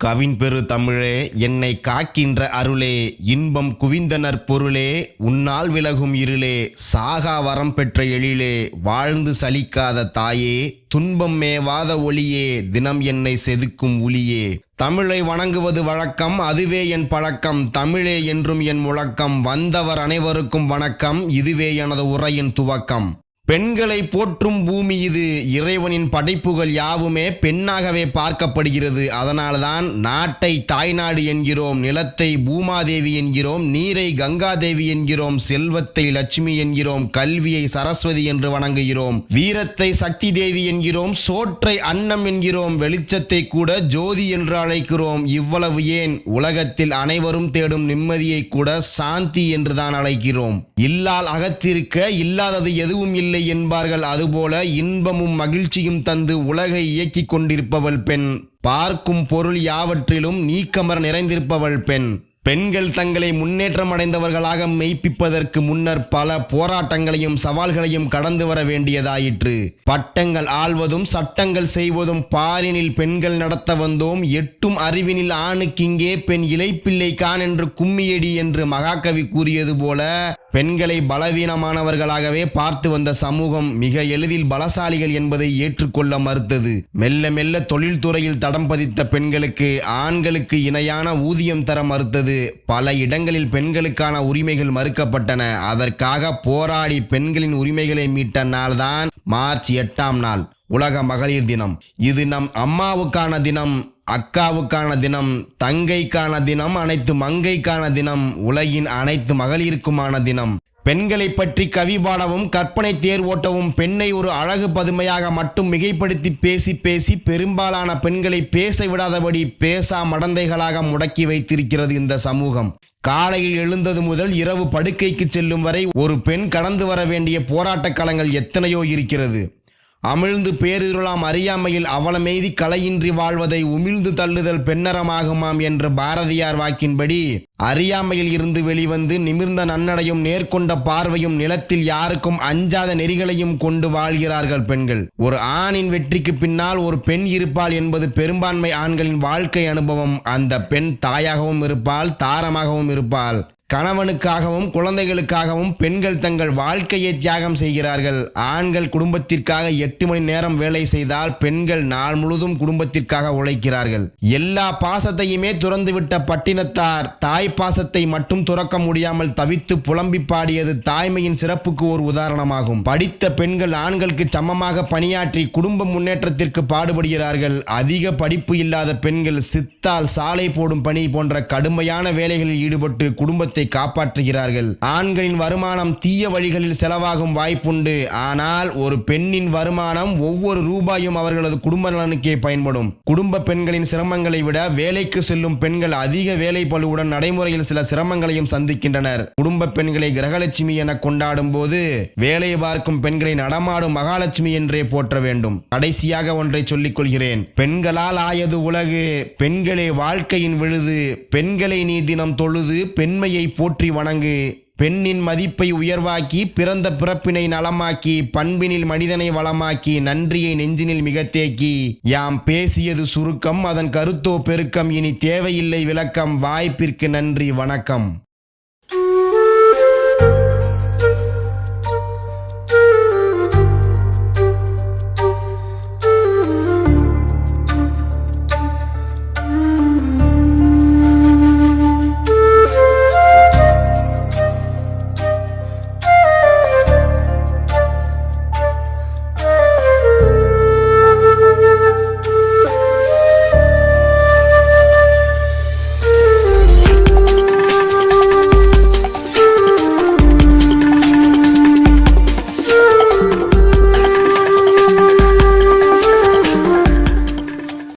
கவின் பெரு தமிழே என்னை காக்கின்ற அருளே இன்பம் குவிந்தனர் பொருளே உன்னால் விலகும் இருளே சாகா வரம் பெற்ற எழிலே வாழ்ந்து சலிக்காத தாயே துன்பம் மேவாத ஒளியே தினம் என்னை செதுக்கும் உளியே. தமிழை வணங்குவது வழக்கம் அதுவே என் பழக்கம் தமிழே என்றும் என் முழக்கம் வந்தவர் அனைவருக்கும் வணக்கம் இதுவே எனது உரையின் துவக்கம். பெண்களை போற்றும் பூமி இது. இறைவனின் படைப்புகள் யாவுமே பெண்ணாகவே பார்க்கப்படுகிறது. அதனால்தான் நாட்டை தாய்நாடு என்கிறோம் நிலத்தை பூமாதேவி என்கிறோம் நீரை கங்காதேவி என்கிறோம் செல்வத்தை லட்சுமி என்கிறோம் கல்வியை சரஸ்வதி என்று வணங்குகிறோம் வீரத்தை சக்தி தேவி என்கிறோம் சோற்றை அன்னம் என்கிறோம் வெளிச்சத்தை கூட ஜோதி என்று அழைக்கிறோம். இவ்வளவு ஏன்? உலகத்தில் அனைவரும் தேடும் நிம்மதியை கூட சாந்தி என்றுதான் அழைக்கிறோம். இல்லால் அகத்திருக்க இல்லாதது எதுவும் இல்லை என்பார்கள். அதுபோல இன்பமும் மகிழ்ச்சியும் தந்து உலகை இயக்கிக் கொண்டிருப்பவள் பெண். பார்க்கும் பொருள் யாவற்றிலும் நீக்கமர நிறைந்திருப்பவள் பெண். பெண்கள் தங்களை முன்னேற்றம் அடைந்தவர்களாக மெய்ப்பிப்பதற்கு முன்னர் பல போராட்டங்களையும் சவால்களையும் கடந்து வர வேண்டியதாயிற்று. பட்டங்கள் ஆள்வதும் சட்டங்கள் செய்வதும் பாரினில் பெண்கள் நடத்த வந்தோம். எட்டும் அறிவினில் ஆணுக்கிங்கே பெண் இலைப்பிள்ளை கான் என்று கும்மியடி என்று மகாகவி கூறியது போல பெண்களை பலவீனமானவர்களாகவே பார்த்து வந்த சமூகம் மிக எளிதில் பலசாலிகள் என்பதை ஏற்றுக்கொள்ள மறுத்தது. மெல்ல மெல்ல தொழில்துறையில் தடம் பதித்த பெண்களுக்கு ஆண்களுக்கு இணையான ஊதியம் தர மறுத்தது. பல இடங்களில் பெண்களுக்கான உரிமைகள் மறுக்கப்பட்டன. அதற்காக போராடி பெண்களின் உரிமைகளை மீட்ட நாள்தான் மார்ச் எட்டாம் நாள் உலக மகளிர் தினம். இது நம் அம்மாவுக்கான தினம். அக்காவுக்கான தினம் தங்கைக்கான தினம் அனைத்து மங்கைக்கான தினம் உலகின் அனைத்து மகளிருக்குமான தினம். பெண்களை பற்றி கவி பாடவும் கற்பனை தேர் ஓட்டவும் பெண்ணை ஒரு அழகு பதுமையாக மட்டும் மிகைப்படுத்தி பேசி பேசி பெரும்பாலான பெண்களை பேச விடாதபடி பேசா மடந்தைகளாக முடக்கி வைத்திருக்கிறது இந்த சமூகம். காலையில் எழுந்தது முதல் இரவு படுக்கைக்கு செல்லும் வரை ஒரு பெண் கடந்து வர வேண்டிய போராட்டக் களங்கள் எத்தனையோ இருக்கிறது. அமிழ்ந்து பேரிருளாம் அறியாமையில் அவலமெய்தி கலையின்றி வாழ்வதை உமிழ்ந்து தள்ளுதல் பெண்ணரமாகுமாம் என்று பாரதியார் வாக்கின்படி அறியாமையில் இருந்து வெளிவந்து நிமிர்ந்த நன்னடையும் நேர்கொண்ட பார்வையும் நிலத்தில் யாருக்கும் அஞ்சாத நெறிகளையும் கொண்டு வாழ்கிறார்கள் பெண்கள். ஒரு ஆணின் வெற்றிக்கு பின்னால் ஒரு பெண் இருப்பாள் என்பது பெரும்பான்மை ஆண்களின் வாழ்க்கை அனுபவம். அந்த பெண் தாயாகவும் இருப்பாள் தாரமாகவும் இருப்பாள். கணவனுக்காகவும் குழந்தைகளுக்காகவும் பெண்கள் தங்கள் வாழ்க்கையை தியாகம் செய்கிறார்கள். ஆண்கள் குடும்பத்திற்காக எட்டு மணி நேரம் வேலை செய்தால் பெண்கள் நாள் முழுதும் குடும்பத்திற்காக உழைக்கிறார்கள். எல்லா பாசத்தையுமே துறந்துவிட்ட பட்டினத்தார் தாய் பாசத்தை மட்டும் துறக்க முடியாமல் தவித்து புலம்பி பாடியது தாய்மையின் சிறப்புக்கு ஒரு உதாரணமாகும். படித்த பெண்கள் ஆண்களுக்கு சமமாக பணியாற்றி குடும்ப முன்னேற்றத்திற்கு பாடுபடுகிறார்கள். அதிக படிப்பு இல்லாத பெண்கள் சித்தால் சாலை போடும் பணி போன்ற கடுமையான வேலைகளில் ஈடுபட்டு குடும்பத்தை குடும்பத்தை காப்பாற்றுகிறார்கள். ஆண்களின் வருமானம் தீய வழிகளில் செலவாகும் வாய்ப்புண்டு. ஆனால் ஒரு பெண்ணின் வருமானம் ஒவ்வொரு ரூபாயும் அவர்களது குடும்ப நலனுக்கே பயன்படும். குடும்ப பெண்களின் சிரமங்களை விட வேலைக்கு செல்லும் பெண்கள் அதிக வேலை பழுவுடன் நடைமுறையில் சில சிரமங்களையும் சந்திக்கின்றனர். குடும்ப பெண்களை கிரகலட்சுமி என கொண்டாடும் போது வேலை பார்க்கும் பெண்களை நடமாடும் மகாலட்சுமி என்றே போற்ற வேண்டும். கடைசியாக ஒன்றை சொல்லிக் கொள்கிறேன். பெண்களால் ஆயது உலகு பெண்களே வாழ்க்கையின் விழுது பெண்களை நீ தினம் தொழுது பெண்மையை போற்றி வணங்கு. பெண்ணின் மதிப்பை உயர்வாக்கி பிறந்த பிறப்பினை நலமாக்கி பண்பினில் மனிதனை வளமாக்கி நன்றியை நெஞ்சினில் மிக தேக்கி. யாம் பேசியது சுருக்கம் அதன் கருத்தோ பெருக்கம் இனி தேவையில்லை விளக்கம் வாய்ப்பிற்கு நன்றி வணக்கம்.